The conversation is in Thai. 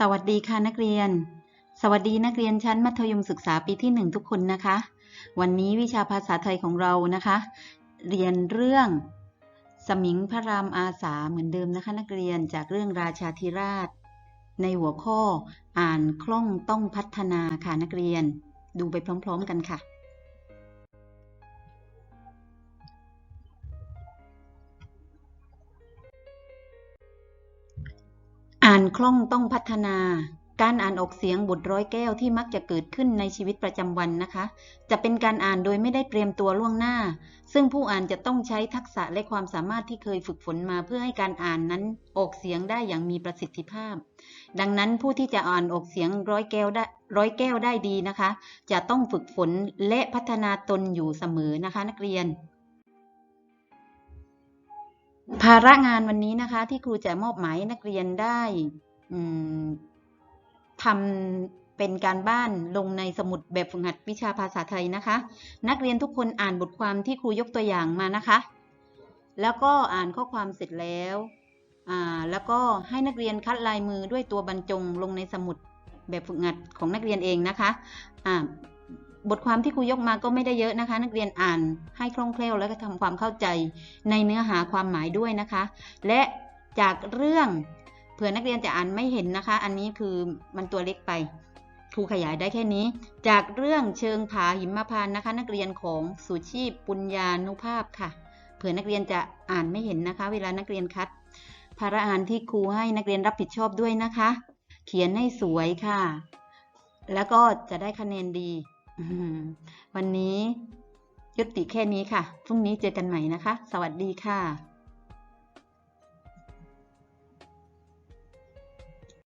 สวัสดีค่ะนักเรียน สวัสดีนักเรียนชั้นมัธยมศึกษาปีที่หนึ่งทุกคนนะคะ วันนี้วิชาภาษาไทยของเรานะคะ เรียนเรื่อง สมิงพระรามอาสาเหมือนเดิมนะคะ นักเรียนจากเรื่องราชาธิราช ในหัวข้ออ่านคล่องต้องพัฒนาค่ะนักเรียน ดูไปพร้อม ๆ กันค่ะานคล่องต้องพัฒนา การอ่านออกเสียงบทร้อยแก้วที่มักจะเกิดขึ้นในชีวิตประจำวันนะคะ จะเป็นการอ่านโดยไม่ได้เตรียมตัวล่วงหน้า ซึ่งผู้อ่านจะต้องใช้ทักษะและความสามารถที่เคยฝึกฝนมาเพื่อให้การอ่านนั้นออกเสียงได้อย่างมีประสิทธิภาพ ดังนั้นผู้ที่จะอ่านออกเสียงร้อยแก้วได้ร้อยแก้วได้ดีนะคะ จะต้องฝึกฝนและพัฒนาตนอยู่เสมอนะคะ นักเรียน ภาระงานวันนี้นะคะ ที่ครูจะมอบหมายนักเรียนได้ทำเป็นการบ้านลงในสมุดแบบฝึกหัดวิชาภาษาไทยนะคะ นักเรียนทุกคนอ่านบทความที่ครูยกตัวอย่างมานะคะ แล้วก็อ่านข้อความเสร็จแล้วแล้วก็ให้นักเรียนคัดลายมือด้วยตัวบรรจงลงในสมุดแบบฝึกหัดของนักเรียนเองนะคะอ่า บทความที่ครูยกมาก็ไม่ได้เยอะนะคะ นักเรียนอ่านให้คล่องแคล่วแล้วก็ทำความเข้าใจในเนื้อหาความหมายด้วยนะคะ และจากเรื่องเผื่อนักเรียนจะอ่านไม่เห็นนะคะ อันนี้คือมันตัวเล็กไปครูขยายได้แค่นี้ จากเรื่องเชิงผาหิมพานนะคะ นักเรียนของสุชีพปุญญานุภาพค่ะ เผื่อนักเรียนจะอ่านไม่เห็นนะคะ เวลานักเรียนคัดภาระอ่านที่ครูให้นักเรียนรับผิดชอบด้วยนะคะ เขียนให้สวยค่ะ แล้วก็จะได้คะแนนดี วันนี้ยุติแค่นี้ค่ะ พรุ่งนี้เจอกันใหม่นะคะ สวัสดีค่ะ